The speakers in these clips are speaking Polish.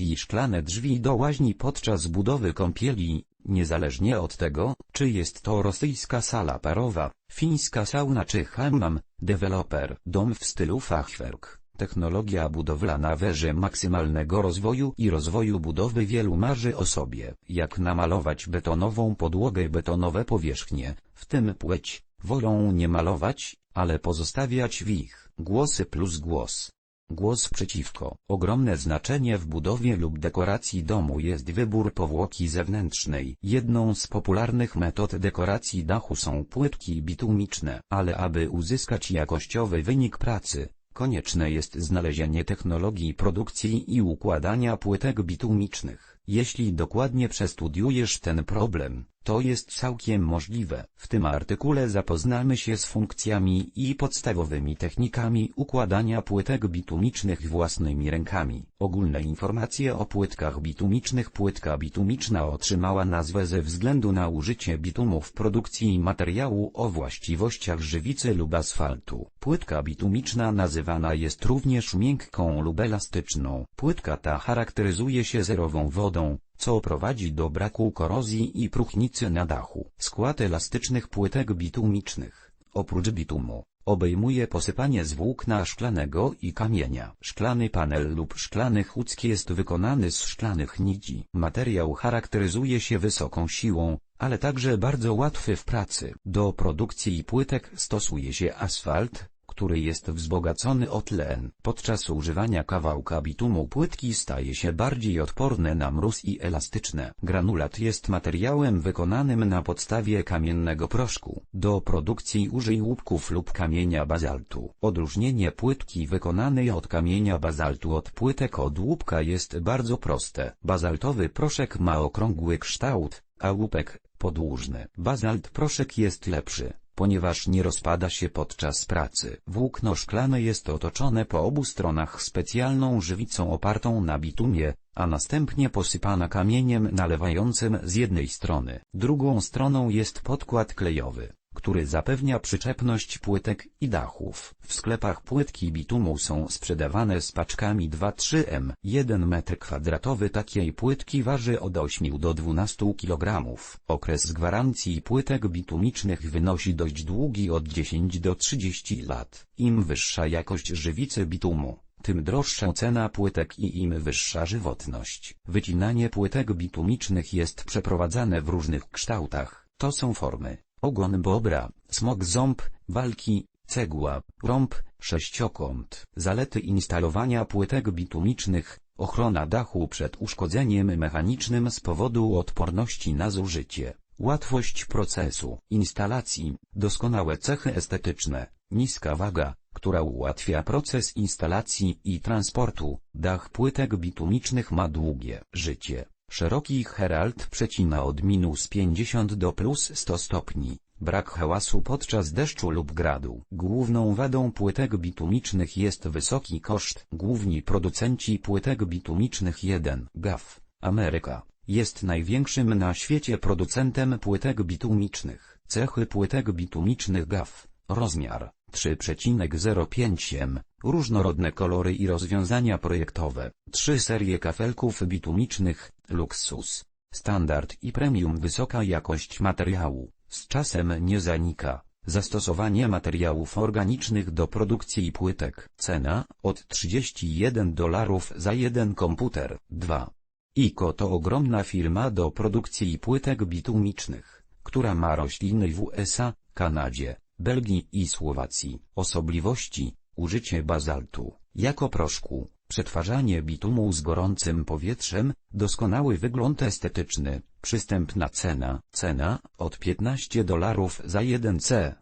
i szklane drzwi do łaźni podczas budowy kąpieli, niezależnie od tego, czy jest to rosyjska sala parowa, fińska sauna czy hammam, deweloper, dom w stylu fachwerk. Technologia budowlana weże maksymalnego rozwoju i rozwoju budowy wielu marzy o sobie, jak namalować betonową podłogę betonowe powierzchnie, w tym płeć, wolą nie malować, ale pozostawiać w ich, głosy plus głos. Głos przeciwko. Ogromne znaczenie w budowie lub dekoracji domu jest wybór powłoki zewnętrznej. Jedną z popularnych metod dekoracji dachu są płytki bitumiczne, ale aby uzyskać jakościowy wynik pracy, konieczne jest znalezienie technologii produkcji i układania płytek bitumicznych. Jeśli dokładnie przestudiujesz ten problem, to jest całkiem możliwe. W tym artykule zapoznamy się z funkcjami i podstawowymi technikami układania płytek bitumicznych własnymi rękami. Ogólne informacje o płytkach bitumicznych Płytka bitumiczna otrzymała nazwę ze względu na użycie bitumu w produkcji materiału o właściwościach żywicy lub asfaltu. Płytka bitumiczna nazywana jest również miękką lub elastyczną. Płytka ta charakteryzuje się zerową wodą, co prowadzi do braku korozji i próchnicy na dachu. Skład elastycznych płytek bitumicznych, oprócz bitumu, obejmuje posypanie z włókna szklanego i kamienia. Szklany panel lub szklany chuck jest wykonany z szklanych nici. Materiał charakteryzuje się wysoką siłą, ale także bardzo łatwy w pracy. Do produkcji płytek stosuje się asfalt, który jest wzbogacony o tlen. Podczas używania kawałka bitumu płytki staje się bardziej odporne na mróz i elastyczne. Granulat jest materiałem wykonanym na podstawie kamiennego proszku. Do produkcji użyj łupków lub kamienia bazaltu. Odróżnienie płytki wykonanej od kamienia bazaltu od płytek od łupka jest bardzo proste. Bazaltowy proszek ma okrągły kształt, a łupek podłużny. Bazalt proszek jest lepszy ponieważ nie rozpada się podczas pracy. Włókno szklane jest otoczone po obu stronach specjalną żywicą opartą na bitumie, a następnie posypana kamieniem nalewającym z jednej strony. Drugą stroną jest podkład klejowy który zapewnia przyczepność płytek i dachów. W sklepach płytki bitumu są sprzedawane z paczkami 2-3 m. 1 m2 takiej płytki waży od 8 do 12 kg. Okres gwarancji płytek bitumicznych wynosi dość długi od 10 do 30 lat. Im wyższa jakość żywicy bitumu, tym droższa cena płytek i im wyższa żywotność. Wycinanie płytek bitumicznych jest przeprowadzane w różnych kształtach. To są formy ogon bobra, smok ząb, walki, cegła, rąb, sześciokąt. Zalety instalowania płytek bitumicznych, ochrona dachu przed uszkodzeniem mechanicznym z powodu odporności na zużycie, łatwość procesu instalacji, doskonałe cechy estetyczne, niska waga, która ułatwia proces instalacji i transportu, dach płytek bitumicznych ma długie życie. Szeroki herald przecina od minus 50 do plus 100 stopni. Brak hałasu podczas deszczu lub gradu. Główną wadą płytek bitumicznych jest wysoki koszt. Główni producenci płytek bitumicznych 1. GAF, Ameryka, jest największym na świecie producentem płytek bitumicznych. Cechy płytek bitumicznych GAF, rozmiar 3,05 m, różnorodne kolory i rozwiązania projektowe, trzy serie kafelków bitumicznych, luksus, standard i premium wysoka jakość materiału, z czasem nie zanika. Zastosowanie materiałów organicznych do produkcji płytek. Cena od 31 dolarów za jeden komputer. 2. ICO to ogromna firma do produkcji płytek bitumicznych, która ma rośliny w USA, Kanadzie, Belgii i Słowacji. Osobliwości, użycie bazaltu, jako proszku, przetwarzanie bitumu z gorącym powietrzem, doskonały wygląd estetyczny, przystępna cena, cena, od 15 dolarów za 1 C.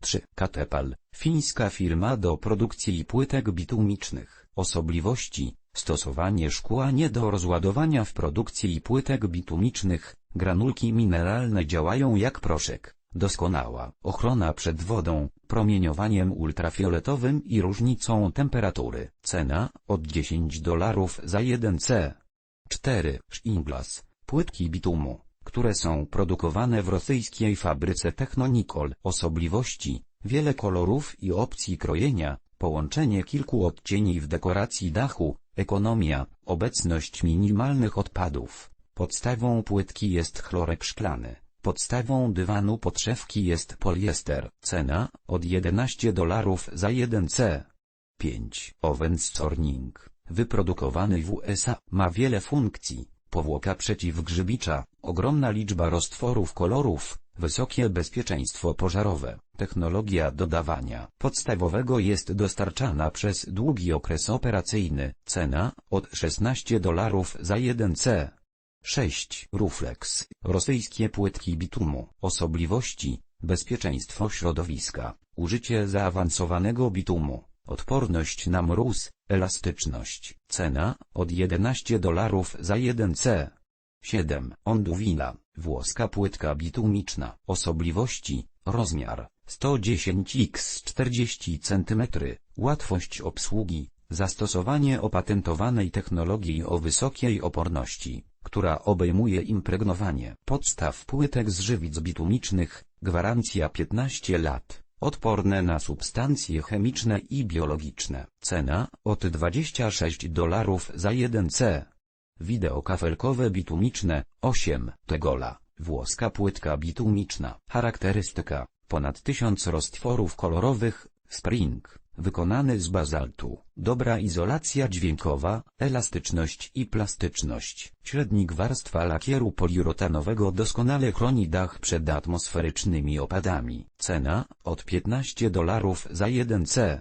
3. Katepal, fińska firma do produkcji płytek bitumicznych. Osobliwości, stosowanie szkła nie do rozładowania w produkcji płytek bitumicznych, granulki mineralne działają jak proszek. Doskonała ochrona przed wodą, promieniowaniem ultrafioletowym i różnicą temperatury. Cena od 10 dolarów za 1 C. 4. Shinglas, płytki bitumu, które są produkowane w rosyjskiej fabryce Technonicol. Osobliwości, wiele kolorów i opcji krojenia, Połączenie kilku odcieni w dekoracji dachu, ekonomia, obecność minimalnych odpadów. Podstawą płytki jest chlorek szklany. Podstawą dywanu podszewki jest poliester. Cena od 11 dolarów za 1C. 5. Owen Sorning, wyprodukowany w USA, ma wiele funkcji. Powłoka przeciwgrzybicza, ogromna liczba roztworów kolorów, wysokie bezpieczeństwo pożarowe. Technologia dodawania podstawowego jest dostarczana przez długi okres operacyjny. Cena od 16 dolarów za 1C. 6. Ruflex. Rosyjskie płytki bitumu. Osobliwości. Bezpieczeństwo środowiska. Użycie zaawansowanego bitumu. Odporność na mróz. Elastyczność. Cena od 11 dolarów za 1C. 7. Onduwila. Włoska płytka bitumiczna. Osobliwości. Rozmiar. 110 x 40 cm. Łatwość obsługi. Zastosowanie opatentowanej technologii o wysokiej oporności która obejmuje impregnowanie podstaw płytek z żywic bitumicznych, gwarancja 15 lat, odporne na substancje chemiczne i biologiczne. Cena od 26 dolarów za 1C. Wideo kafelkowe bitumiczne 8 Tegola, włoska płytka bitumiczna. Charakterystyka ponad 1000 roztworów kolorowych, Spring wykonany z bazaltu, dobra izolacja dźwiękowa, elastyczność i plastyczność. Średnik warstwa lakieru poliuretanowego doskonale chroni dach przed atmosferycznymi opadami. Cena, od 15 dolarów za 1C.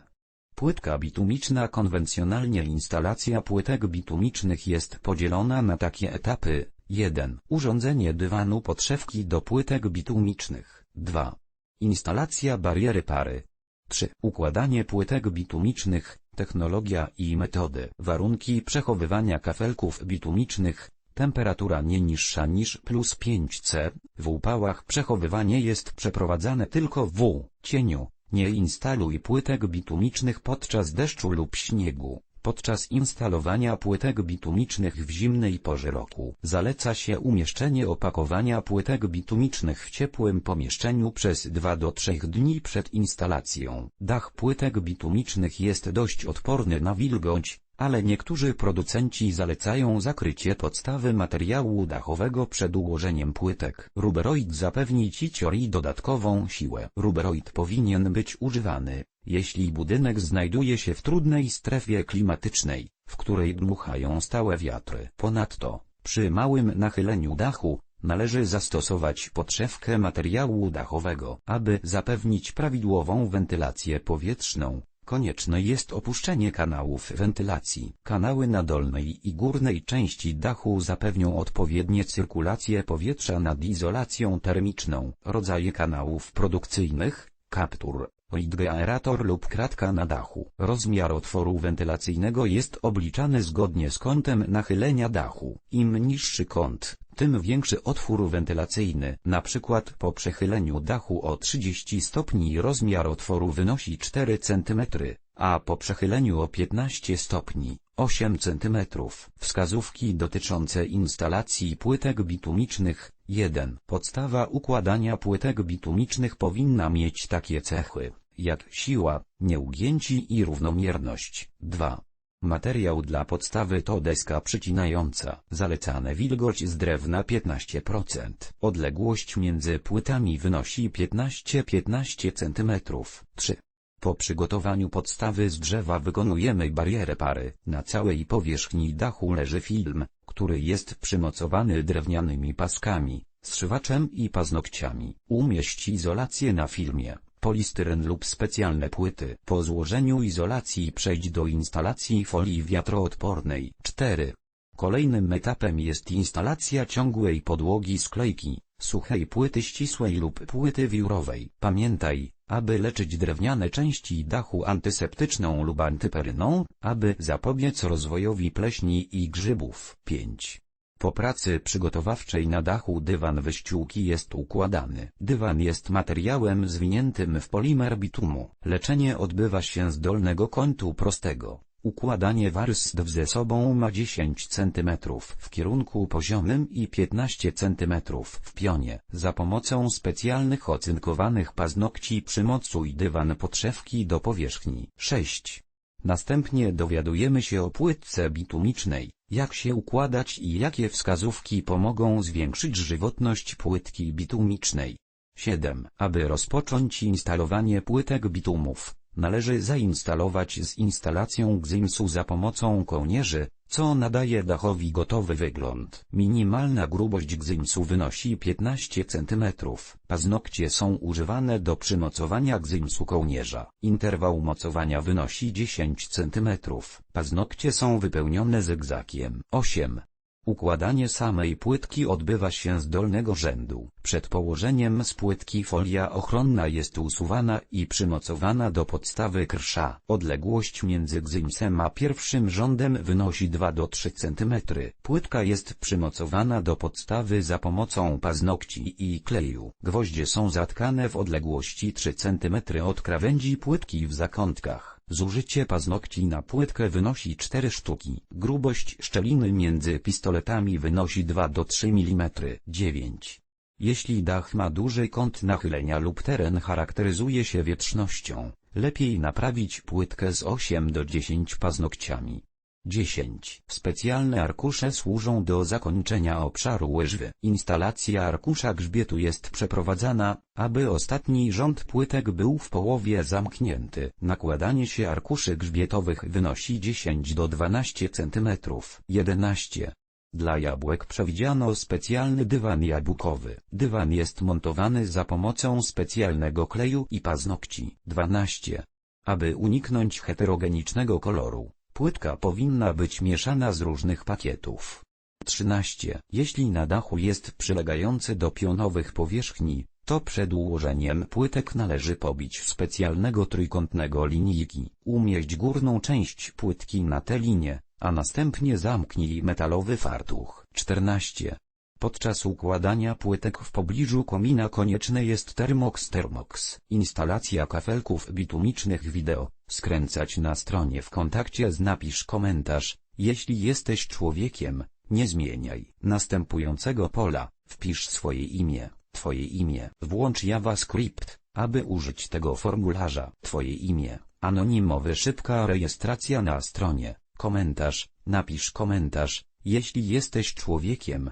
Płytka bitumiczna Konwencjonalnie instalacja płytek bitumicznych jest podzielona na takie etapy. 1. Urządzenie dywanu podszewki do płytek bitumicznych. 2. Instalacja bariery pary. 3. Układanie płytek bitumicznych, technologia i metody. Warunki przechowywania kafelków bitumicznych, temperatura nie niższa niż plus 5C, w upałach przechowywanie jest przeprowadzane tylko w cieniu, nie instaluj płytek bitumicznych podczas deszczu lub śniegu. Podczas instalowania płytek bitumicznych w zimnej porze roku zaleca się umieszczenie opakowania płytek bitumicznych w ciepłym pomieszczeniu przez 2 do 3 dni przed instalacją. Dach płytek bitumicznych jest dość odporny na wilgoć, ale niektórzy producenci zalecają zakrycie podstawy materiału dachowego przed ułożeniem płytek. Ruberoid zapewni ci dodatkową siłę. Ruberoid powinien być używany, jeśli budynek znajduje się w trudnej strefie klimatycznej, w której dmuchają stałe wiatry. Ponadto, przy małym nachyleniu dachu, należy zastosować podszewkę materiału dachowego, aby zapewnić prawidłową wentylację powietrzną. Konieczne jest opuszczenie kanałów wentylacji. Kanały na dolnej i górnej części dachu zapewnią odpowiednie cyrkulację powietrza nad izolacją termiczną. Rodzaje kanałów produkcyjnych, kaptur, Lidgeaerator lub kratka na dachu. Rozmiar otworu wentylacyjnego jest obliczany zgodnie z kątem nachylenia dachu. Im niższy kąt, tym większy otwór wentylacyjny. Na przykład po przechyleniu dachu o 30 stopni rozmiar otworu wynosi 4 cm, a po przechyleniu o 15 stopni 8 cm. Wskazówki dotyczące instalacji płytek bitumicznych 1. Podstawa układania płytek bitumicznych powinna mieć takie cechy, jak siła, nieugięci i równomierność. 2. Materiał dla podstawy to deska przycinająca. Zalecane wilgoć z drewna 15%. Odległość między płytami wynosi 15-15 cm. 3. Po przygotowaniu podstawy z drzewa wykonujemy barierę pary. Na całej powierzchni dachu leży film, który jest przymocowany drewnianymi paskami, zszywaczem i paznokciami. Umieść izolację na filmie, polistyren lub specjalne płyty. Po złożeniu izolacji przejdź do instalacji folii wiatroodpornej. 4. Kolejnym etapem jest instalacja ciągłej podłogi sklejki, suchej płyty ścisłej lub płyty wiórowej. Pamiętaj, aby leczyć drewniane części dachu antyseptyczną lub antyperyną, aby zapobiec rozwojowi pleśni i grzybów. 5. Po pracy przygotowawczej na dachu dywan wyściółki jest układany. Dywan jest materiałem zwiniętym w polimer bitumu. Leczenie odbywa się z dolnego kątu prostego. Układanie warstw ze sobą ma 10 cm w kierunku poziomym i 15 cm w pionie. Za pomocą specjalnych ocynkowanych paznokci przymocuj dywan podszewki do powierzchni. 6. Następnie dowiadujemy się o płytce bitumicznej, jak się układać i jakie wskazówki pomogą zwiększyć żywotność płytki bitumicznej. 7. Aby rozpocząć instalowanie płytek bitumów, należy zainstalować z instalacją Gzymsu za pomocą kołnierzy, co nadaje dachowi gotowy wygląd. Minimalna grubość Gzymsu wynosi 15 cm. Paznokcie są używane do przymocowania Gzymsu kołnierza. Interwał mocowania wynosi 10 cm. Paznokcie są wypełnione zygzakiem. 8. Układanie samej płytki odbywa się z dolnego rzędu. Przed położeniem z płytki folia ochronna jest usuwana i przymocowana do podstawy krsza. Odległość między gzymsem a pierwszym rządem wynosi 2 do 3 cm. Płytka jest przymocowana do podstawy za pomocą paznokci i kleju. Gwoździe są zatkane w odległości 3 cm od krawędzi płytki w zakątkach. Zużycie paznokci na płytkę wynosi 4 sztuki. Grubość szczeliny między pistoletami wynosi 2 do 3 mm. 9. Jeśli dach ma duży kąt nachylenia lub teren charakteryzuje się wietrznością, lepiej naprawić płytkę z 8 do 10 paznokciami. 10. Specjalne arkusze służą do zakończenia obszaru łyżwy. Instalacja arkusza grzbietu jest przeprowadzana, aby ostatni rząd płytek był w połowie zamknięty. Nakładanie się arkuszy grzbietowych wynosi 10 do 12 cm. 11. Dla jabłek przewidziano specjalny dywan jabłkowy. Dywan jest montowany za pomocą specjalnego kleju i paznokci. 12. Aby uniknąć heterogenicznego koloru, Płytka powinna być mieszana z różnych pakietów. 13. Jeśli na dachu jest przylegający do pionowych powierzchni, to przed ułożeniem płytek należy pobić specjalnego trójkątnego linijki. Umieść górną część płytki na tę linię, a następnie zamknij metalowy fartuch. 14. Podczas układania płytek w pobliżu komina konieczne jest Thermox Thermox. Instalacja kafelków bitumicznych wideo. Skręcać na stronie w kontakcie z napisz komentarz. Jeśli jesteś człowiekiem, nie zmieniaj następującego pola. Wpisz swoje imię, twoje imię. Włącz JavaScript, aby użyć tego formularza. Twoje imię, anonimowy szybka rejestracja na stronie. Komentarz, napisz komentarz. Jeśli jesteś człowiekiem,